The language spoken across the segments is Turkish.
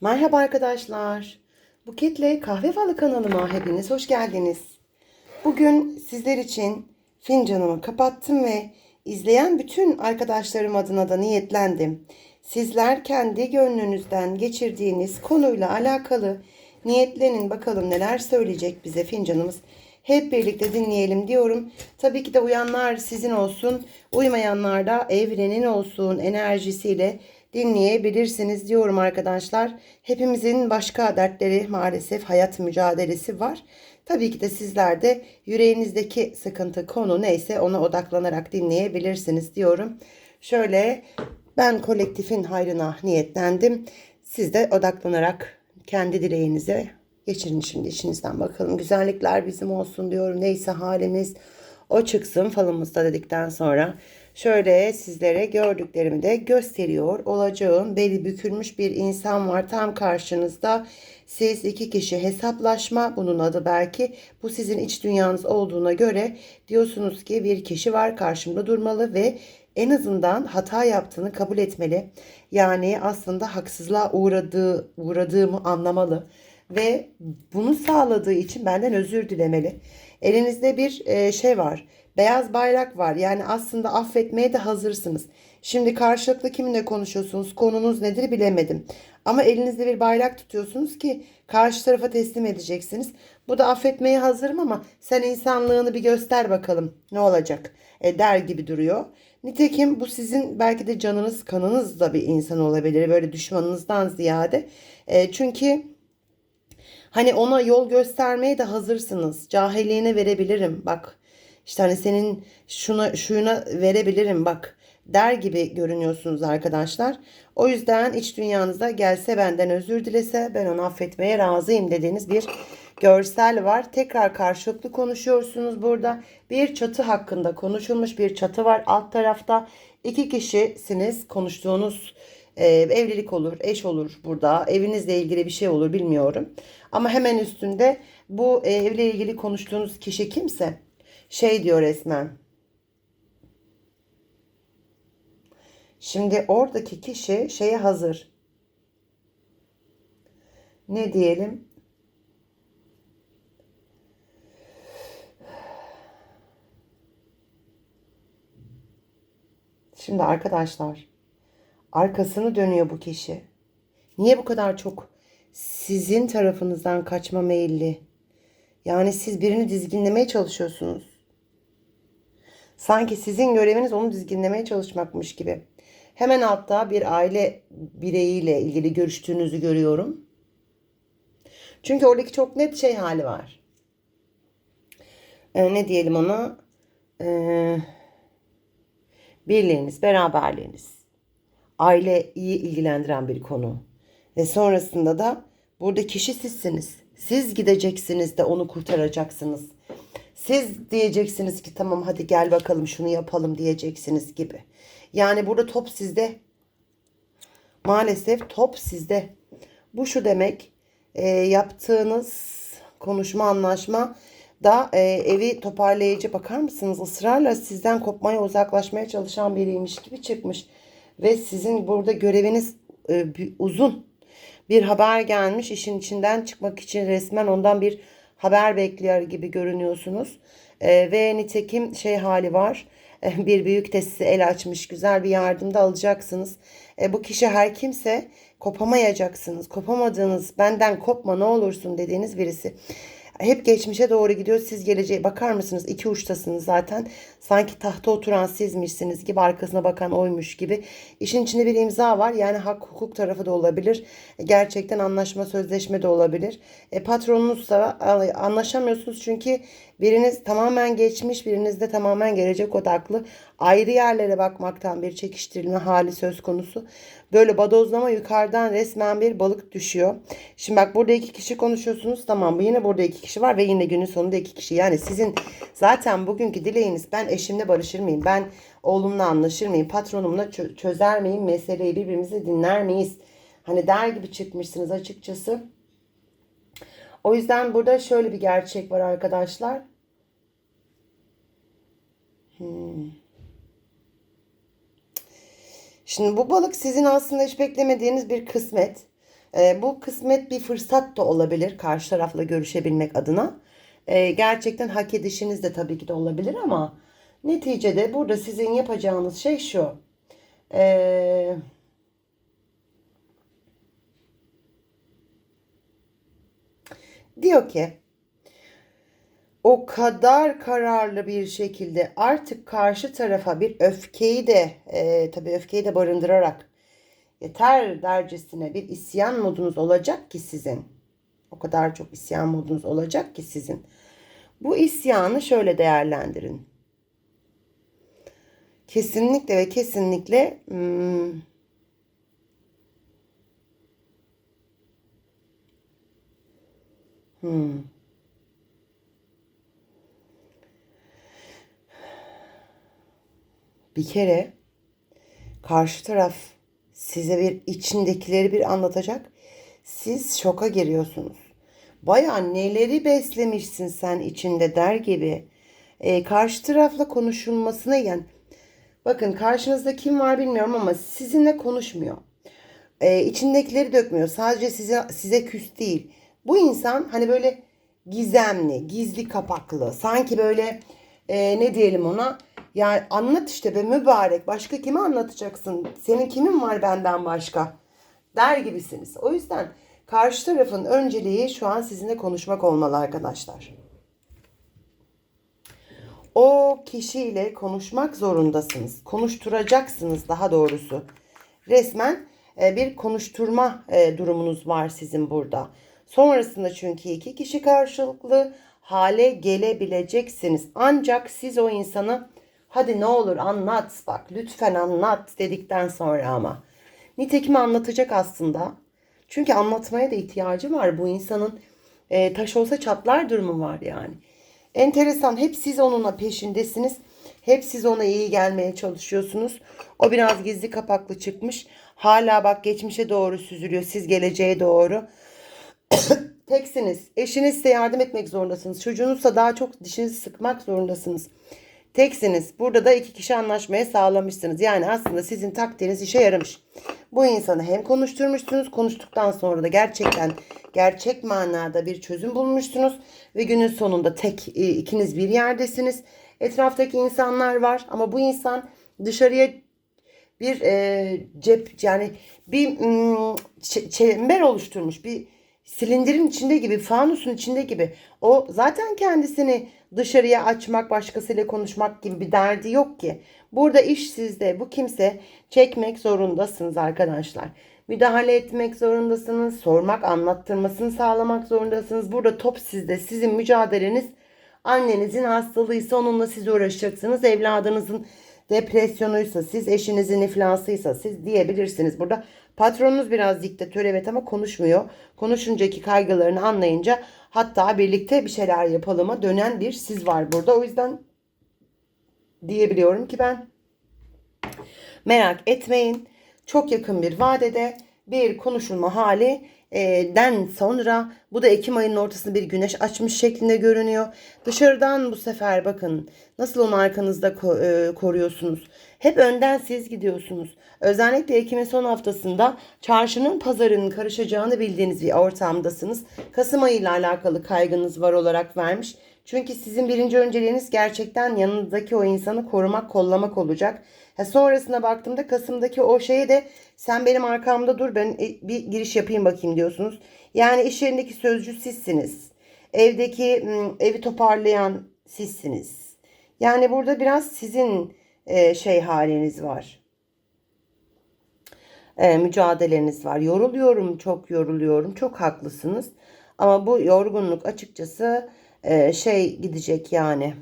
Merhaba arkadaşlar. Buketle Kahve Falı kanalıma hepiniz hoş geldiniz. Bugün sizler için fincanımı kapattım ve izleyen bütün arkadaşlarım adına da niyetlendim. Sizler kendi gönlünüzden geçirdiğiniz konuyla alakalı niyetlenin bakalım neler söyleyecek bize fincanımız. Hep birlikte dinleyelim diyorum. Tabii ki de uyanlar sizin olsun, uymayanlar da evrenin olsun enerjisiyle dinleyebilirsiniz diyorum arkadaşlar. Hepimizin başka dertleri maalesef hayat mücadelesi var. Tabii ki de sizler de yüreğinizdeki sıkıntı konu neyse ona odaklanarak dinleyebilirsiniz diyorum. Şöyle ben kolektifin hayrına niyetlendim. Siz de odaklanarak kendi dileğinize geçirin şimdi işinizden bakalım. Güzellikler bizim olsun diyorum. Neyse halimiz o çıksın falımızda dedikten sonra şöyle sizlere gördüklerimi de gösteriyor olacağım. Beli bükülmüş bir insan var tam karşınızda. Siz iki kişi hesaplaşma bunun adı belki. Bu sizin iç dünyanız olduğuna göre diyorsunuz ki bir kişi var karşımda durmalı ve en azından hata yaptığını kabul etmeli. Yani aslında haksızlığa uğradığı, uğradığımı anlamalı ve bunu sağladığı için benden özür dilemeli. Elinizde bir e, şey var. Beyaz bayrak var. Yani aslında affetmeye de hazırsınız. Şimdi karşılıklı kiminle konuşuyorsunuz? Konunuz nedir bilemedim. Ama elinizde bir bayrak tutuyorsunuz ki karşı tarafa teslim edeceksiniz. Bu da affetmeye hazırım ama sen insanlığını bir göster bakalım. Ne olacak? E, der gibi duruyor. Nitekim bu sizin belki de canınız kanınız da bir insan olabilir. Böyle düşmanınızdan ziyade. E, çünkü Hani ona yol göstermeye de hazırsınız. Cahilliğine verebilirim bak. İşte hani senin şuna şuyuna verebilirim bak der gibi görünüyorsunuz arkadaşlar. O yüzden iç dünyanızda gelse benden özür dilese ben onu affetmeye razıyım dediğiniz bir görsel var. Tekrar karşılıklı konuşuyorsunuz burada. Bir çatı hakkında konuşulmuş bir çatı var alt tarafta. İki kişisiniz konuştuğunuz e, evlilik olur, eş olur burada. Evinizle ilgili bir şey olur bilmiyorum. Ama hemen üstünde bu e, evle ilgili konuştuğunuz kişi kimse şey diyor resmen. Şimdi oradaki kişi şeye hazır. Ne diyelim? Şimdi arkadaşlar arkasını dönüyor bu kişi. Niye bu kadar çok sizin tarafınızdan kaçma meyilli? Yani siz birini dizginlemeye çalışıyorsunuz. Sanki sizin göreviniz onu dizginlemeye çalışmakmış gibi. Hemen altta bir aile bireyiyle ilgili görüştüğünüzü görüyorum. Çünkü oradaki çok net şey hali var. Ee, ne diyelim ona? Ee, birliğiniz, beraberliğiniz. Aile iyi ilgilendiren bir konu. Ve sonrasında da burada kişi sizsiniz. Siz gideceksiniz de onu kurtaracaksınız. Siz diyeceksiniz ki tamam hadi gel bakalım şunu yapalım diyeceksiniz gibi. Yani burada top sizde. Maalesef top sizde. Bu şu demek e, yaptığınız konuşma anlaşma da e, evi toparlayıcı bakar mısınız? Israrla sizden kopmaya uzaklaşmaya çalışan biriymiş gibi çıkmış. Ve sizin burada göreviniz e, uzun. Bir haber gelmiş işin içinden çıkmak için resmen ondan bir haber bekliyor gibi görünüyorsunuz. E, ve nitekim şey hali var. E, bir büyük de size el açmış güzel bir yardımda alacaksınız. E, bu kişi her kimse kopamayacaksınız. Kopamadığınız benden kopma ne olursun dediğiniz birisi. Hep geçmişe doğru gidiyor. Siz geleceğe bakar mısınız? İki uçtasınız zaten. Sanki tahta oturan sizmişsiniz gibi arkasına bakan oymuş gibi. İşin içinde bir imza var. Yani hak hukuk tarafı da olabilir. Gerçekten anlaşma sözleşme de olabilir. E, patronunuzsa anlaşamıyorsunuz çünkü biriniz tamamen geçmiş biriniz de tamamen gelecek odaklı. Ayrı yerlere bakmaktan bir çekiştirilme hali söz konusu. Böyle badozlama yukarıdan resmen bir balık düşüyor. Şimdi bak burada iki kişi konuşuyorsunuz. Tamam bu yine burada iki kişi var ve yine günün sonunda iki kişi. Yani sizin zaten bugünkü dileğiniz ben eşimle barışır mıyım? Ben oğlumla anlaşır mıyım? Patronumla çö- çözer miyim? Meseleyi birbirimizi dinler miyiz? Hani der gibi çıkmışsınız açıkçası. O yüzden burada şöyle bir gerçek var arkadaşlar. Hmm. Şimdi bu balık sizin aslında hiç beklemediğiniz bir kısmet. E, bu kısmet bir fırsat da olabilir karşı tarafla görüşebilmek adına. E, gerçekten hak edişiniz de tabii ki de olabilir ama neticede burada sizin yapacağınız şey şu. E, diyor ki o kadar kararlı bir şekilde artık karşı tarafa bir öfkeyi de e, tabii öfkeyi de barındırarak yeter dercesine bir isyan modunuz olacak ki sizin. O kadar çok isyan modunuz olacak ki sizin. Bu isyanı şöyle değerlendirin. Kesinlikle ve kesinlikle hmm, hmm, bir kere karşı taraf size bir içindekileri bir anlatacak. Siz şoka giriyorsunuz. Baya neleri beslemişsin sen içinde der gibi. Ee, karşı tarafla konuşulmasına yani bakın karşınızda kim var bilmiyorum ama sizinle konuşmuyor. Ee, içindekileri dökmüyor. Sadece size size küs değil. Bu insan hani böyle gizemli, gizli kapaklı. Sanki böyle e, ne diyelim ona yani anlat işte be mübarek. Başka kime anlatacaksın? Senin kimin var benden başka? Der gibisiniz. O yüzden karşı tarafın önceliği şu an sizinle konuşmak olmalı arkadaşlar. O kişiyle konuşmak zorundasınız. Konuşturacaksınız daha doğrusu. Resmen e, bir konuşturma e, durumunuz var sizin burada. Sonrasında çünkü iki kişi karşılıklı hale gelebileceksiniz. Ancak siz o insanı hadi ne olur anlat bak lütfen anlat dedikten sonra ama. Nitekim anlatacak aslında. Çünkü anlatmaya da ihtiyacı var. Bu insanın e, taş olsa çatlar durumu var yani. Enteresan. Hep siz onunla peşindesiniz. Hep siz ona iyi gelmeye çalışıyorsunuz. O biraz gizli kapaklı çıkmış. Hala bak geçmişe doğru süzülüyor. Siz geleceğe doğru. Teksiniz. Eşiniz size yardım etmek zorundasınız. Çocuğunuzsa daha çok dişinizi sıkmak zorundasınız. Teksiniz. Burada da iki kişi anlaşmaya sağlamışsınız. Yani aslında sizin taktiğiniz işe yaramış. Bu insanı hem konuşturmuşsunuz, konuştuktan sonra da gerçekten gerçek manada bir çözüm bulmuşsunuz ve günün sonunda tek e, ikiniz bir yerdesiniz. Etraftaki insanlar var ama bu insan dışarıya bir e, cep yani bir mm, çember oluşturmuş bir silindirin içinde gibi fanusun içinde gibi. O zaten kendisini dışarıya açmak başkasıyla konuşmak gibi bir derdi yok ki. Burada iş sizde. Bu kimse çekmek zorundasınız arkadaşlar. Müdahale etmek zorundasınız sormak anlattırmasını sağlamak zorundasınız. Burada top sizde. Sizin mücadeleniz annenizin hastalığıysa onunla siz uğraşacaksınız evladınızın depresyonuysa siz, eşinizin iflasıysa siz diyebilirsiniz. Burada patronunuz biraz diktatör evet ama konuşmuyor. Konuşuncaki kaygılarını anlayınca hatta birlikte bir şeyler yapalıma dönen bir siz var burada. O yüzden diyebiliyorum ki ben merak etmeyin. Çok yakın bir vadede bir konuşulma hali den sonra bu da Ekim ayının ortasında bir güneş açmış şeklinde görünüyor. Dışarıdan bu sefer bakın nasıl onu arkanızda koruyorsunuz. Hep önden siz gidiyorsunuz. Özellikle Ekim'in son haftasında çarşının pazarının karışacağını bildiğiniz bir ortamdasınız. Kasım ayı ile alakalı kaygınız var olarak vermiş. Çünkü sizin birinci önceliğiniz gerçekten yanınızdaki o insanı korumak, kollamak olacak. Ha, sonrasına baktığımda Kasım'daki o şeye de sen benim arkamda dur ben e, bir giriş yapayım bakayım diyorsunuz. Yani iş yerindeki sözcü sizsiniz. Evdeki evi toparlayan sizsiniz. Yani burada biraz sizin e, şey haliniz var. E, mücadeleniz var. Yoruluyorum, çok yoruluyorum. Çok haklısınız. Ama bu yorgunluk açıkçası e, şey gidecek yani.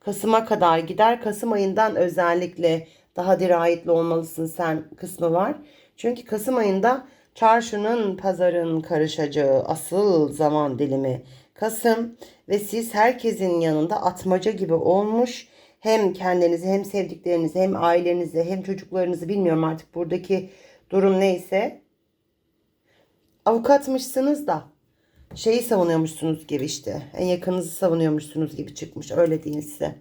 Kasım'a kadar gider. Kasım ayından özellikle daha dirayetli olmalısın sen kısmı var. Çünkü Kasım ayında çarşının, pazarın karışacağı asıl zaman dilimi Kasım ve siz herkesin yanında atmaca gibi olmuş hem kendinizi hem sevdiklerinizi hem ailenizi hem çocuklarınızı bilmiyorum artık buradaki durum neyse avukatmışsınız da şeyi savunuyormuşsunuz gibi işte. En yakınınızı savunuyormuşsunuz gibi çıkmış. Öyle diyeyim size.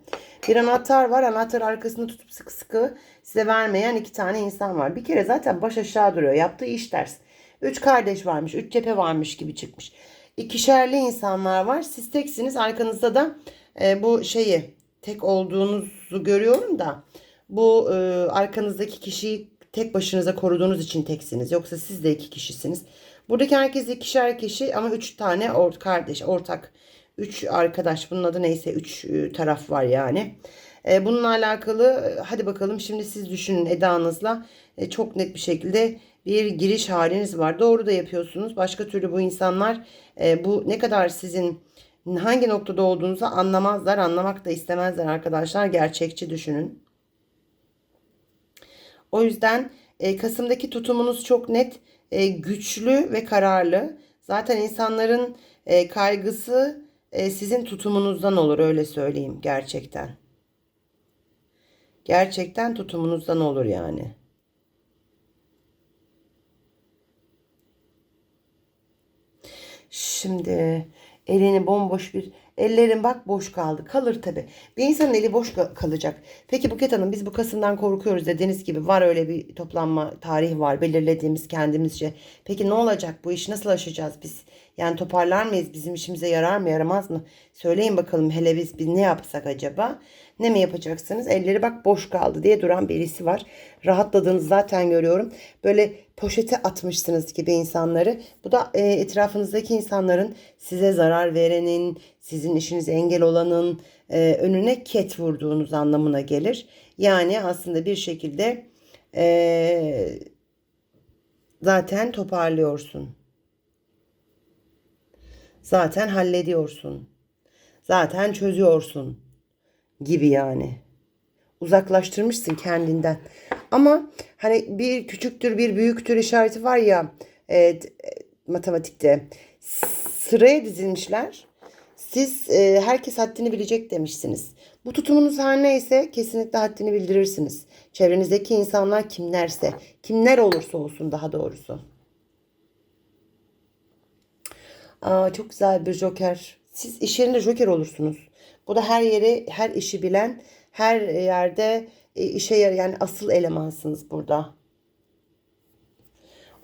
Bir anahtar var. Anahtar arkasında tutup sıkı sıkı size vermeyen iki tane insan var. Bir kere zaten baş aşağı duruyor. Yaptığı iş ters. Üç kardeş varmış, üç cephe varmış gibi çıkmış. İkişerli insanlar var. Siz teksiniz. Arkanızda da e, bu şeyi tek olduğunuzu görüyorum da bu e, arkanızdaki kişiyi tek başınıza koruduğunuz için teksiniz. Yoksa siz de iki kişisiniz. Buradaki herkes ikişer kişi ama üç tane or kardeş, ortak. Üç arkadaş. Bunun adı neyse üç e, taraf var yani. E, bununla alakalı e, hadi bakalım şimdi siz düşünün edanızla çok net bir şekilde bir giriş haliniz var. Doğru da yapıyorsunuz. Başka türlü bu insanlar bu ne kadar sizin hangi noktada olduğunuzu anlamazlar. Anlamak da istemezler arkadaşlar. Gerçekçi düşünün. O yüzden Kasım'daki tutumunuz çok net, e, güçlü ve kararlı. Zaten insanların e, kaygısı e, sizin tutumunuzdan olur öyle söyleyeyim gerçekten. Gerçekten tutumunuzdan olur yani. Şimdi elini bomboş bir ellerin bak boş kaldı. Kalır tabi. Bir insanın eli boş ka- kalacak. Peki Buket Hanım biz bu Kasım'dan korkuyoruz dediğiniz gibi var öyle bir toplanma tarihi var belirlediğimiz kendimizce. Peki ne olacak bu iş nasıl aşacağız biz? Yani toparlar mıyız? Bizim işimize yarar mı yaramaz mı? Söyleyin bakalım hele biz, biz ne yapsak acaba? Ne mi yapacaksınız? Elleri bak boş kaldı diye duran birisi var. Rahatladığınızı zaten görüyorum. Böyle poşete atmışsınız gibi insanları. Bu da e, etrafınızdaki insanların size zarar verenin, sizin işinize engel olanın e, önüne ket vurduğunuz anlamına gelir. Yani aslında bir şekilde e, zaten toparlıyorsun. Zaten hallediyorsun. Zaten çözüyorsun gibi yani. Uzaklaştırmışsın kendinden. Ama hani bir küçüktür bir büyüktür işareti var ya e, e, matematikte. Sıraya dizilmişler. Siz e, herkes haddini bilecek demişsiniz. Bu tutumunuz her neyse kesinlikle haddini bildirirsiniz. Çevrenizdeki insanlar kimlerse, kimler olursa olsun daha doğrusu. Aa, çok güzel bir joker. Siz iş yerinde joker olursunuz. Bu da her yeri, her işi bilen, her yerde e, işe yarayan asıl elemansınız burada.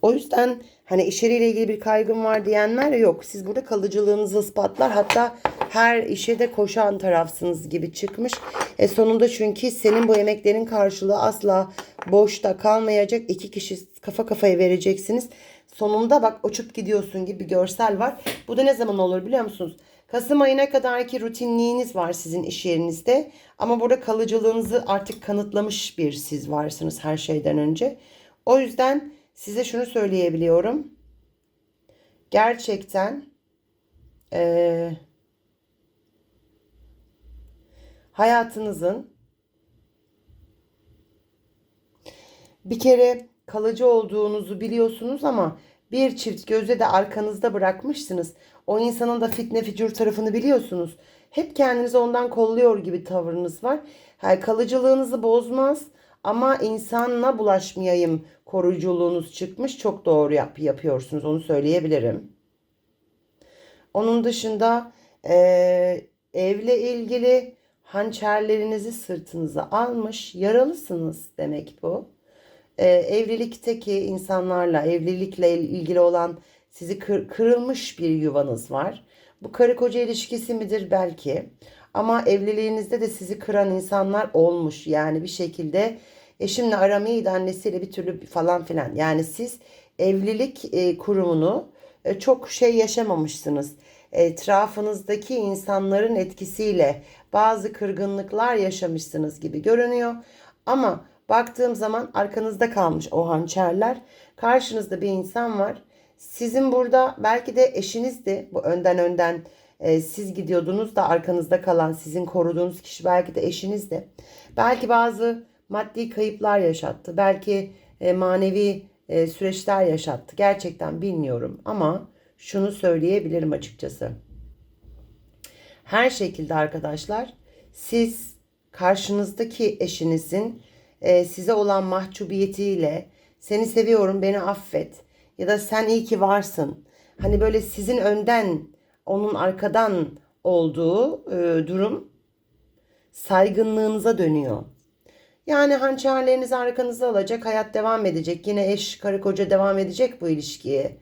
O yüzden hani iş yeriyle ilgili bir kaygım var diyenler yok. Siz burada kalıcılığınızı ispatlar. Hatta her işe de koşan tarafsınız gibi çıkmış. E sonunda çünkü senin bu emeklerin karşılığı asla boşta kalmayacak. İki kişi kafa kafaya vereceksiniz. Sonunda bak uçup gidiyorsun gibi bir görsel var. Bu da ne zaman olur biliyor musunuz? Kasım ayına kadarki rutinliğiniz var sizin iş yerinizde. Ama burada kalıcılığınızı artık kanıtlamış bir siz varsınız her şeyden önce. O yüzden size şunu söyleyebiliyorum. Gerçekten eee hayatınızın bir kere kalıcı olduğunuzu biliyorsunuz ama bir çift gözle de arkanızda bırakmışsınız. O insanın da fitne fücur tarafını biliyorsunuz. Hep kendinizi ondan kolluyor gibi tavırınız var. Yani kalıcılığınızı bozmaz ama insanla bulaşmayayım koruyuculuğunuz çıkmış. Çok doğru yap yapıyorsunuz onu söyleyebilirim. Onun dışında e, evle ilgili hançerlerinizi sırtınıza almış yaralısınız demek bu. E, evlilikteki insanlarla evlilikle ilgili olan sizi kır, kırılmış bir yuvanız var. Bu karı koca ilişkisi midir belki. Ama evliliğinizde de sizi kıran insanlar olmuş. Yani bir şekilde eşimle aram iyiydi annesiyle bir türlü falan filan. Yani siz evlilik e, kurumunu e, çok şey yaşamamışsınız. Etrafınızdaki insanların etkisiyle bazı kırgınlıklar yaşamışsınız gibi görünüyor. Ama baktığım zaman arkanızda kalmış o hançerler. Karşınızda bir insan var. Sizin burada belki de eşinizdi. Bu önden önden e, siz gidiyordunuz da arkanızda kalan sizin koruduğunuz kişi belki de eşinizdi. Belki bazı maddi kayıplar yaşattı. Belki e, manevi e, süreçler yaşattı. Gerçekten bilmiyorum ama şunu söyleyebilirim açıkçası. Her şekilde arkadaşlar siz karşınızdaki eşinizin e, size olan mahcubiyetiyle seni seviyorum beni affet ya da sen iyi ki varsın. Hani böyle sizin önden onun arkadan olduğu e, durum saygınlığınıza dönüyor. Yani hançerlerinizi arkanıza alacak, hayat devam edecek. Yine eş, karı koca devam edecek bu ilişkiye.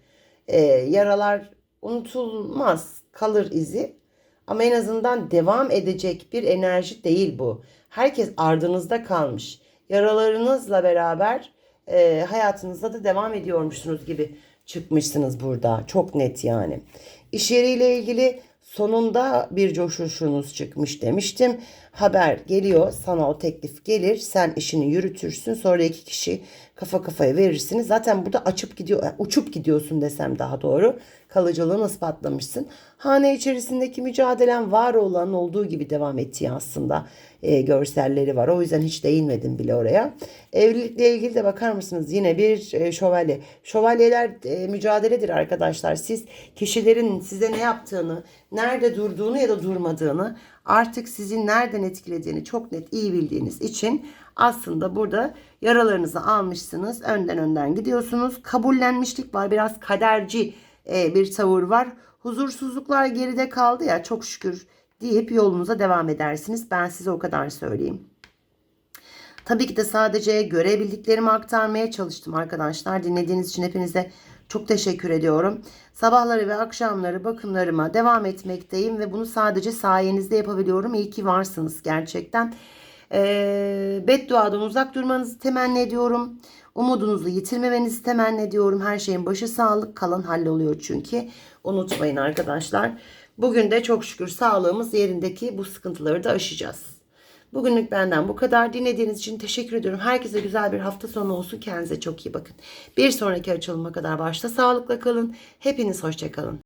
Ee, yaralar unutulmaz, kalır izi. Ama en azından devam edecek bir enerji değil bu. Herkes ardınızda kalmış. Yaralarınızla beraber e, hayatınızda da devam ediyormuşsunuz gibi çıkmışsınız burada. Çok net yani. İş yeriyle ilgili sonunda bir coşuşunuz çıkmış demiştim. Haber geliyor sana o teklif gelir sen işini yürütürsün sonra iki kişi kafa kafaya verirsiniz. Zaten burada açıp gidiyor uçup gidiyorsun desem daha doğru kalıcılığını ispatlamışsın. Hane içerisindeki mücadelen var olan olduğu gibi devam ettiği aslında e, görselleri var. O yüzden hiç değinmedim bile oraya. Evlilikle ilgili de bakar mısınız? Yine bir e, şövalye. Şövalyeler e, mücadeledir arkadaşlar. Siz kişilerin size ne yaptığını, nerede durduğunu ya da durmadığını artık sizin nereden etkilediğini çok net iyi bildiğiniz için aslında burada yaralarınızı almışsınız. Önden önden gidiyorsunuz. Kabullenmişlik var. Biraz kaderci e, bir tavır var. Huzursuzluklar geride kaldı ya çok şükür deyip yolunuza devam edersiniz. Ben size o kadar söyleyeyim. Tabii ki de sadece görebildiklerimi aktarmaya çalıştım arkadaşlar. Dinlediğiniz için hepinize çok teşekkür ediyorum. Sabahları ve akşamları bakımlarıma devam etmekteyim ve bunu sadece sayenizde yapabiliyorum. İyi ki varsınız gerçekten. Ee, bedduadan uzak durmanızı temenni ediyorum. Umudunuzu yitirmemenizi temenni ediyorum. Her şeyin başı sağlık, kalan halloluyor çünkü. Unutmayın arkadaşlar. Bugün de çok şükür sağlığımız yerindeki bu sıkıntıları da aşacağız. Bugünlük benden bu kadar. Dinlediğiniz için teşekkür ediyorum. Herkese güzel bir hafta sonu olsun. Kendinize çok iyi bakın. Bir sonraki açılıma kadar başta sağlıkla kalın. Hepiniz hoşçakalın.